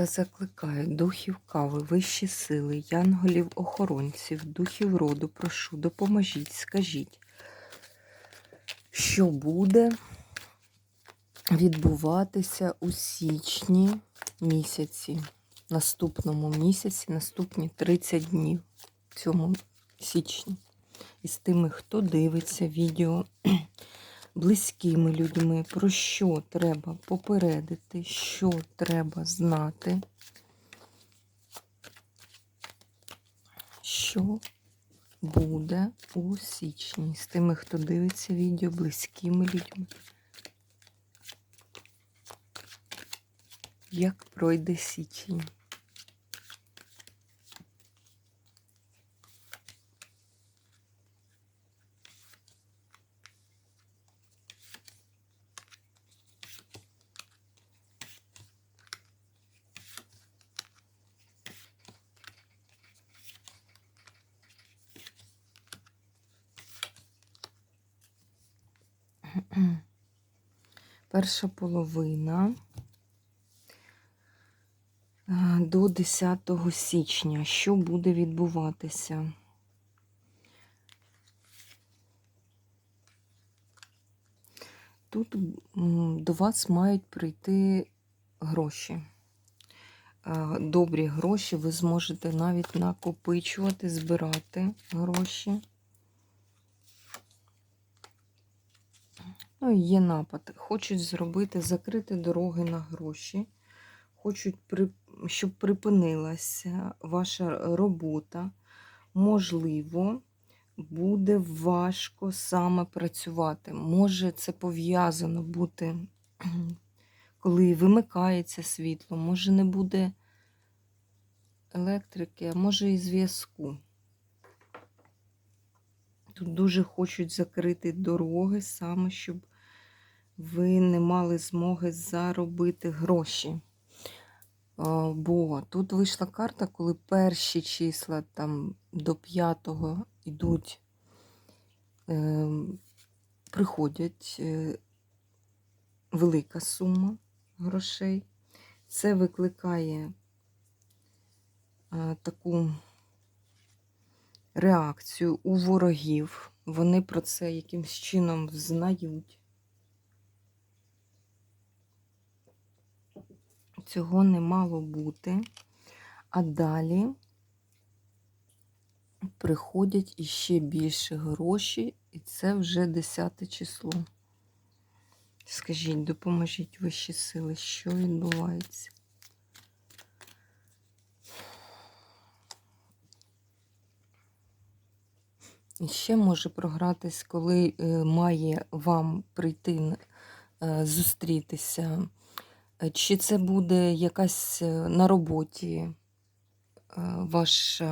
Та закликаю духів кави, вищі сили, янголів-охоронців, духів роду, прошу, допоможіть, скажіть, що буде відбуватися у січні місяці, наступному місяці, наступні 30 днів в цьому січні. І з тими, хто дивиться відео близькими людьми, про що треба попередити, що треба знати, що буде у січні з тими, хто дивиться відео близькими людьми. Як пройде січень? Перша половина е, до 10 січня. Що буде відбуватися? Тут до вас мають прийти гроші. Е, Добрі гроші, ви зможете навіть накопичувати, збирати гроші. Ну, є напад. Хочуть зробити, закрити дороги на гроші. Хочуть, щоб припинилася ваша робота. Можливо, буде важко саме працювати. Може, це пов'язано бути, коли вимикається світло, може не буде електрики, а може і зв'язку. Тут дуже хочуть закрити дороги, саме щоб ви не мали змоги заробити гроші. Бо тут вийшла карта, коли перші числа там до п'ятого йдуть, е, приходять е, велика сума грошей. Це викликає таку реакцію у ворогів. Вони про це якимсь чином знають. Цього не мало бути. А далі приходять іще більше гроші, і це вже 10 число. Скажіть, допоможіть вищі сили, що відбувається? І ще може програтись, коли е, має вам прийти е, зустрітися. Е, Чи це буде якась е, на роботі е, ваш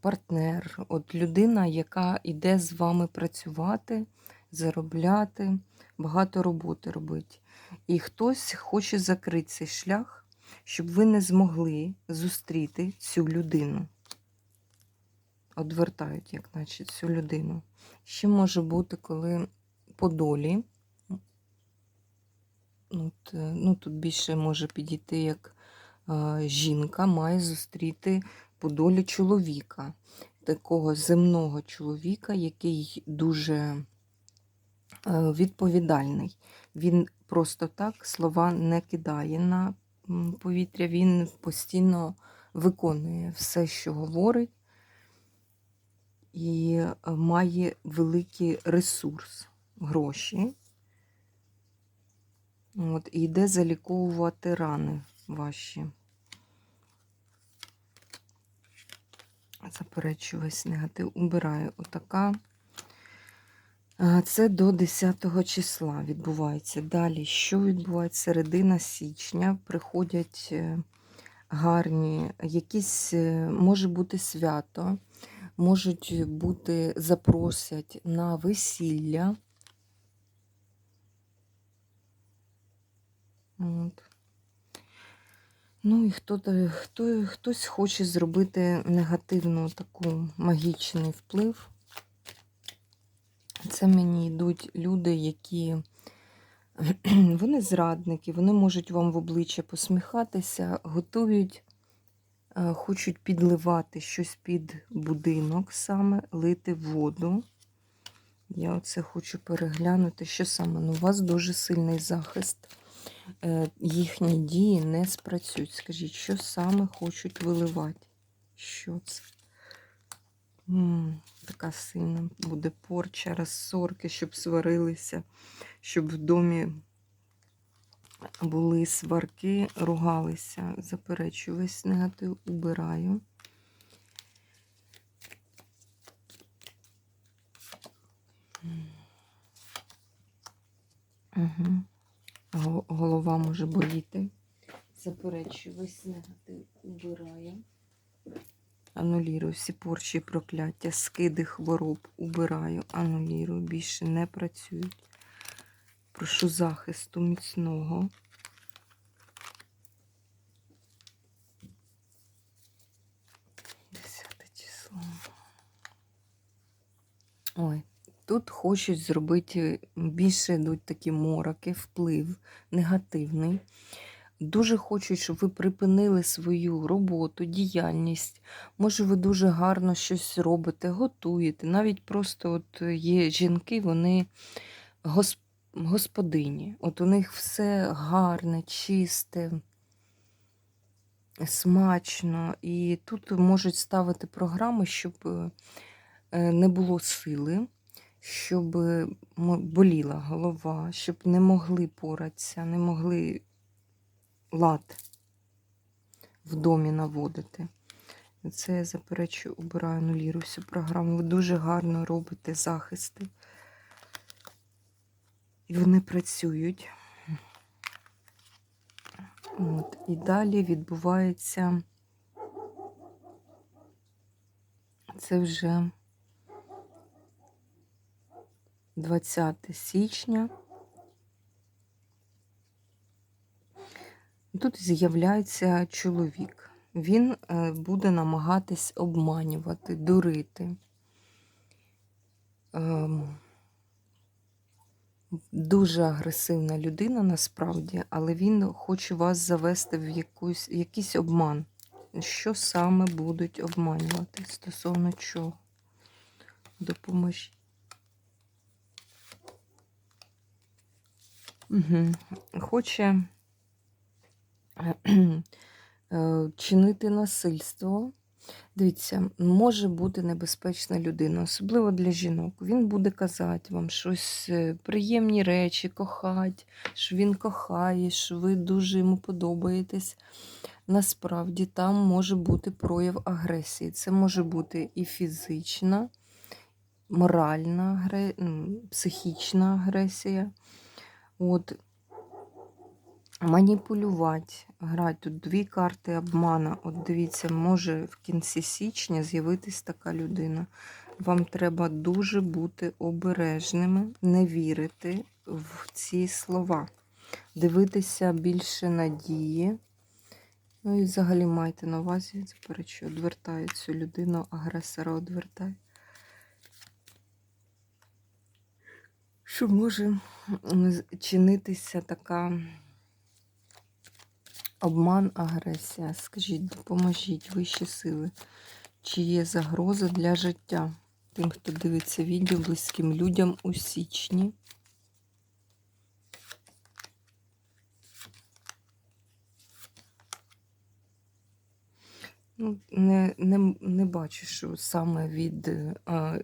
партнер, от людина, яка йде з вами працювати, заробляти, багато роботи робити. І хтось хоче закрити цей шлях, щоб ви не змогли зустріти цю людину. Одвертають, як наче, цю людину. Ще може бути, коли по долі. От, е, ну, тут більше може підійти, як е, жінка має зустріти по долі чоловіка, такого земного чоловіка, який дуже е, відповідальний. Він просто так слова не кидає на повітря, він постійно виконує все, що говорить, і має великий ресурс, гроші. От, і йде заліковувати рани ваші. Заперечу весь негатив. Убираю отака Це до 10 числа відбувається. Далі, що відбувається? Середина січня приходять е, гарні, якісь е, може бути свято, можуть бути, запросять на весілля. От. Ну і хто, хто, хтось хоче зробити негативну таку магічний вплив. Це мені йдуть люди, які вони зрадники, вони можуть вам в обличчя посміхатися, готують, е, хочуть підливати щось під будинок, саме лити воду. Я оце хочу переглянути, що саме. Ну, у вас дуже сильний захист. Е, Їхні дії не спрацюють. Скажіть, що саме хочуть виливати? Що це? Така сильна буде порча, розсорки, щоб сварилися, щоб в домі були сварки, ругалися. Заперечую, весь негатив убираю. Угу. Голова може боліти. Заперечую, весь негатив убираю. Анулірую всі порчі прокляття, скиди хвороб убираю, анулірую, більше не працюють. Прошу захисту міцного. Десяте число. Ой, тут хочуть зробити більше йдуть такі мороки, вплив негативний. Дуже хочуть, щоб ви припинили свою роботу, діяльність. Може, ви дуже гарно щось робите, готуєте. Навіть просто от є жінки, вони господині. От у них все гарне, чисте, смачно. І тут можуть ставити програми, щоб е, не було сили, щоб боліла голова, щоб не могли поратися, не могли лад в домі наводити. Це я заперечую, убираю, анулірую всю програму. Ви дуже гарно робите захисти. І вони працюють. От. І далі відбувається це вже 20 січня. Тут з'являється чоловік. Він е, буде намагатись обманювати, дурити. Ем, дуже агресивна людина насправді, але він хоче вас завести в якусь, якийсь обман. Що саме будуть обманювати? Стосовно чого? Допоможіть. Хоче е, чинити насильство. Дивіться, може бути небезпечна людина, особливо для жінок. Він буде казати вам щось е, приємні речі, кохати, що він кохає, що ви дуже йому подобаєтесь. Насправді там може бути прояв агресії. Це може бути і фізична, моральна, психічна агресія. От, маніпулювати, грати. Тут дві карти обмана. От дивіться, може в кінці січня з'явитись така людина. Вам треба дуже бути обережними, не вірити в ці слова, дивитися більше надії. Ну і взагалі майте на увазі, заперечую, одвертаю цю людину, агресора одвертаю. Що може чинитися така обман, агресія? Скажіть, допоможіть вищі сили. Чи є загроза для життя тим, хто дивиться відео близьким людям у січні? Ну, не не, не бачу, що саме від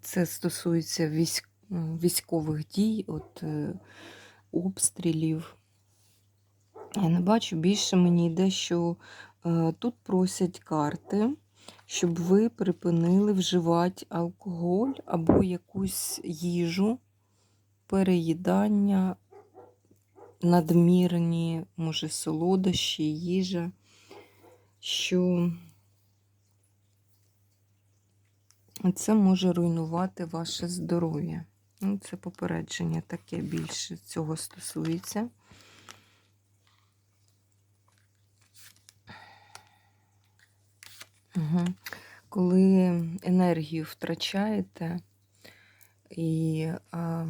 це стосується військ, військових дій, от е, обстрілів. Я не бачу, більше мені йде, що е, тут просять карти, щоб ви припинили вживати алкоголь або якусь їжу, переїдання, надмірні, може, солодощі, їжа, що це може руйнувати ваше здоров'я. Ну, це попередження таке більше цього стосується. Угу. Коли енергію втрачаєте, і а,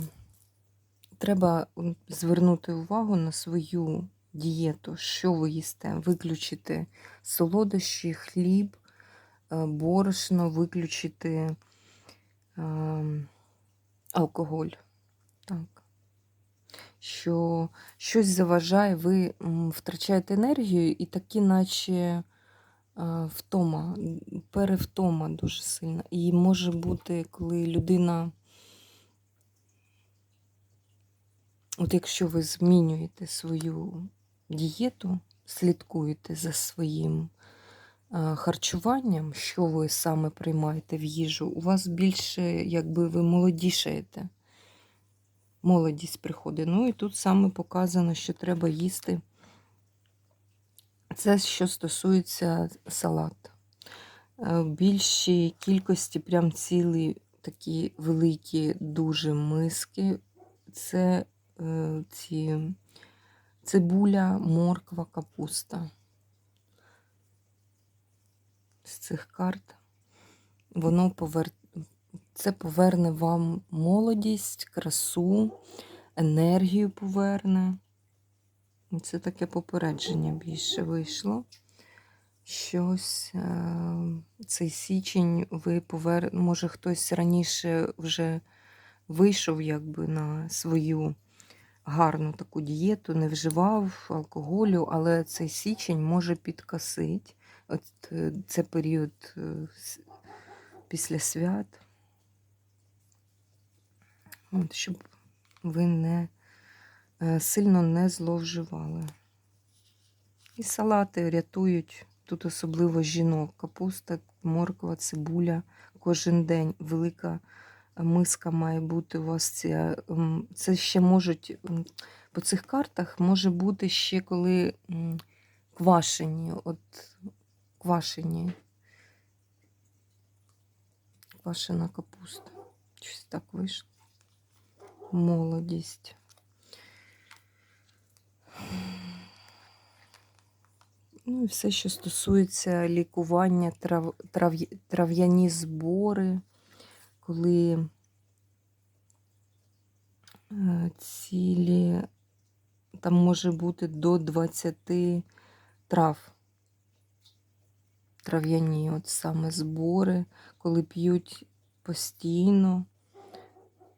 треба звернути увагу на свою дієту, що ви їсте, виключити солодощі, хліб, е, борошно, виключити а, алкоголь. Так. Що щось заважає, ви втрачаєте енергію і такі, наче втома, перевтома дуже сильна. І може бути, коли людина, от якщо ви змінюєте свою дієту, слідкуєте за своїм харчуванням, що ви саме приймаєте в їжу, у вас більше, якби ви молодішаєте. Молодість приходить. Ну і тут саме показано, що треба їсти. Це що стосується салату. Е, В більшій кількості прям цілі такі великі дуже миски. Це е, ці цибуля, морква, капуста. З цих карт воно повер... це поверне вам молодість, красу, енергію поверне. Це таке попередження більше вийшло. Щось е, цей січень ви повер... Може, хтось раніше вже вийшов якби на свою гарну таку дієту, не вживав алкоголю, але цей січень може підкосити. От е, це період е, після свят. От, щоб ви не е, сильно не зловживали. І салати рятують тут особливо жінок. Капуста, морква, цибуля. Кожен день велика миска має бути у вас. Ця, це ще можуть по цих картах може бути ще коли квашені. От квашені. Квашена капуста. Щось так вийшло. Молодість. Ну і все, що стосується лікування, трав, трав, трав'яні збори, коли е, цілі, там може бути до 20 трав. Трав'яні, от саме збори, коли п'ють постійно.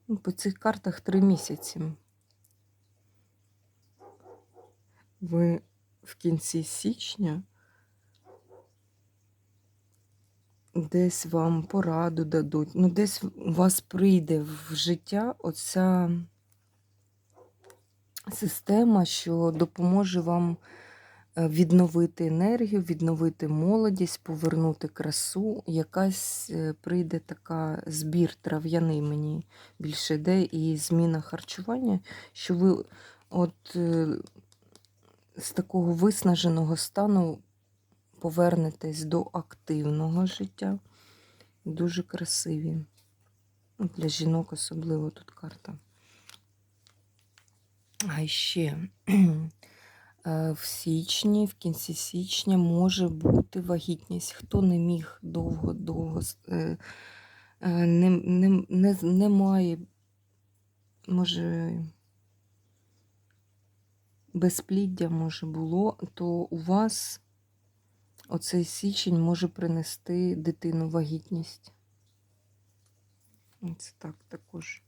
Ну, По цих картах три місяці. Ви в кінці січня десь вам пораду дадуть, ну десь у вас прийде в життя оця система, що допоможе вам відновити енергію, відновити молодість, повернути красу. Якась е, прийде така збір трав'яний мені більше йде, і зміна харчування, що ви от е, з такого виснаженого стану повернетесь до активного життя. Дуже красиві. Ну, Для жінок особливо тут карта. А ще е, в січні, в кінці січня може бути вагітність. Хто не міг довго-довго е, е, не, не, не, не має, може, безпліддя може було, то у вас оцей січень може принести дитину вагітність. Це так також.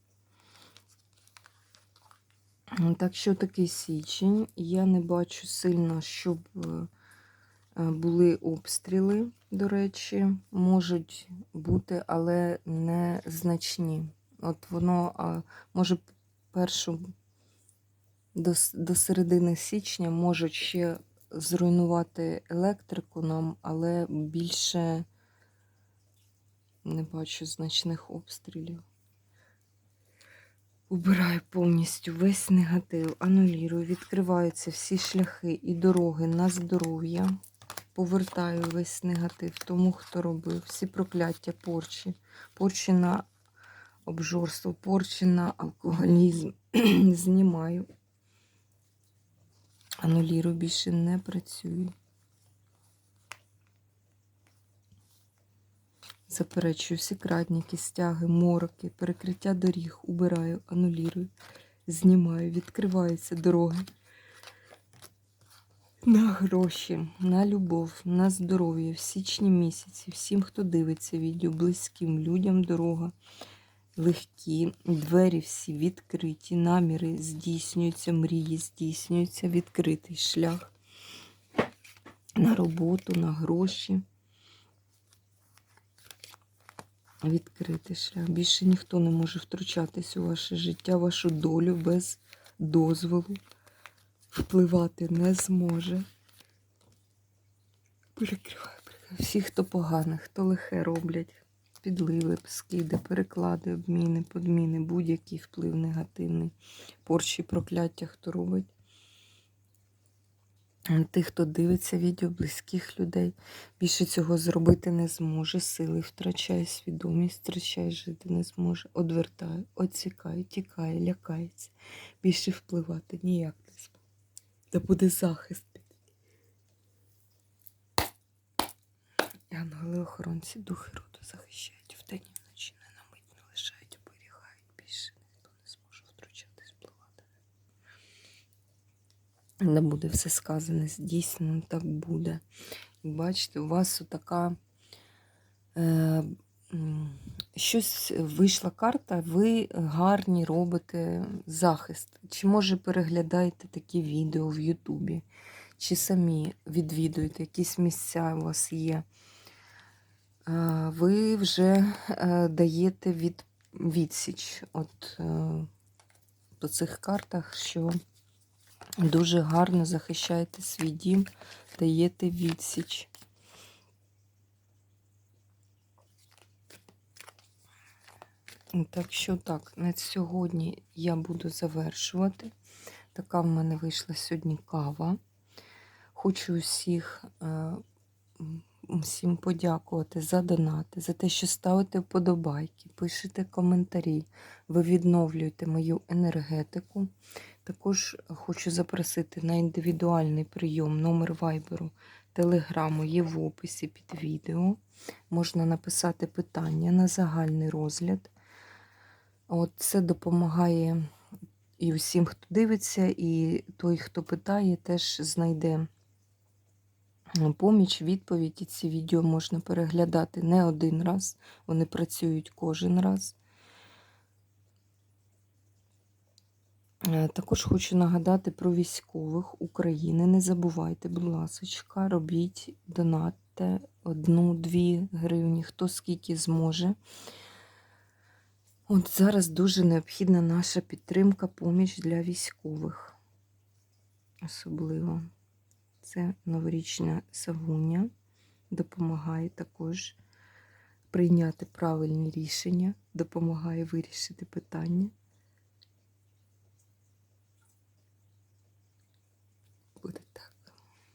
Так що такий січень. Я не бачу сильно, щоб е, е, були обстріли, до речі, можуть бути, але не значні. От воно може першу до, до середини січня можуть ще зруйнувати електрику нам, але більше не бачу значних обстрілів. Убираю повністю весь негатив, анулірую, відкриваються всі шляхи і дороги на здоров'я. Повертаю весь негатив тому, хто робив, всі прокляття, порчі, порчі на обжорство, порчі на алкоголізм. Знімаю. Анулірую, більше не працюю. Заперечую всі крадніки, стяги, мороки, перекриття доріг, убираю, анулірую, знімаю, відкриваються дороги. На гроші, на любов, на здоров'я в січні місяці, всім, хто дивиться відео, близьким людям дорога, легкі, двері всі відкриті, наміри здійснюються, мрії здійснюються, відкритий шлях на роботу, на гроші. Відкритий шлях. Більше ніхто не може втручатись у ваше життя, вашу долю без дозволу. Впливати не зможе. Перекриваю. Всі, хто погане, хто лихе роблять, підливи, скиди, переклади, обміни, подміни, будь-який вплив негативний, порчі, прокляття, хто робить. Тих, хто дивиться відео, близьких людей, більше цього зробити не зможе. Сили втрачає свідомість, втрачає жити не зможе. Одвертає, оцікає, тікає, лякається. Більше впливати ніяк не зможе. Та буде захист. Янголи охоронці, духи роду захищають вдень і вночі, не на мить не лишають, оберігають. Більше ніхто не зможе втручатись, впливати. Не буде все сказане, здійснено, так буде. Бачите, у вас така е, щось вийшла карта, ви гарні робите захист. Чи може переглядаєте такі відео в Ютубі, чи самі відвідуєте якісь місця у вас є. Е, Ви вже е, даєте від, відсіч от, е, по цих картах, що Дуже гарно захищаєте свій дім, даєте відсіч. Так що так, на сьогодні я буду завершувати. Така в мене вийшла сьогодні кава. Хочу усіх, е, всім подякувати за донати, за те, що ставите вподобайки, пишете коментарі, ви відновлюєте мою енергетику. Також хочу запросити на індивідуальний прийом номер вайберу, телеграму є в описі під відео. Можна написати питання на загальний розгляд. От Це допомагає і всім, хто дивиться, і той, хто питає, теж знайде поміч, відповідь. І ці відео можна переглядати не один раз, вони працюють кожен раз. Також хочу нагадати про військових України. Не забувайте, будь ласка, робіть, донатьте одну-дві гривні, хто скільки зможе. От зараз дуже необхідна наша підтримка, поміч для військових. Особливо це новорічна савуня допомагає також прийняти правильні рішення, допомагає вирішити питання. Буде так.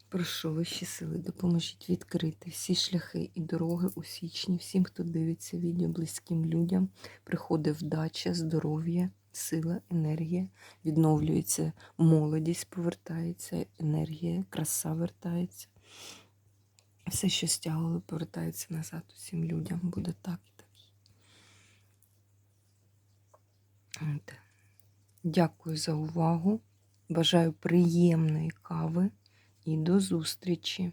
Прошу вищі сили, допоможіть відкрити всі шляхи і дороги у січні, всім, хто дивиться відео близьким людям, приходить вдача, здоров'я, сила, енергія, відновлюється молодість, повертається, енергія, краса вертається. Все, що стягували, повертається назад усім людям. Буде так і так. Дякую за увагу. Бажаю приємної кави і до зустрічі!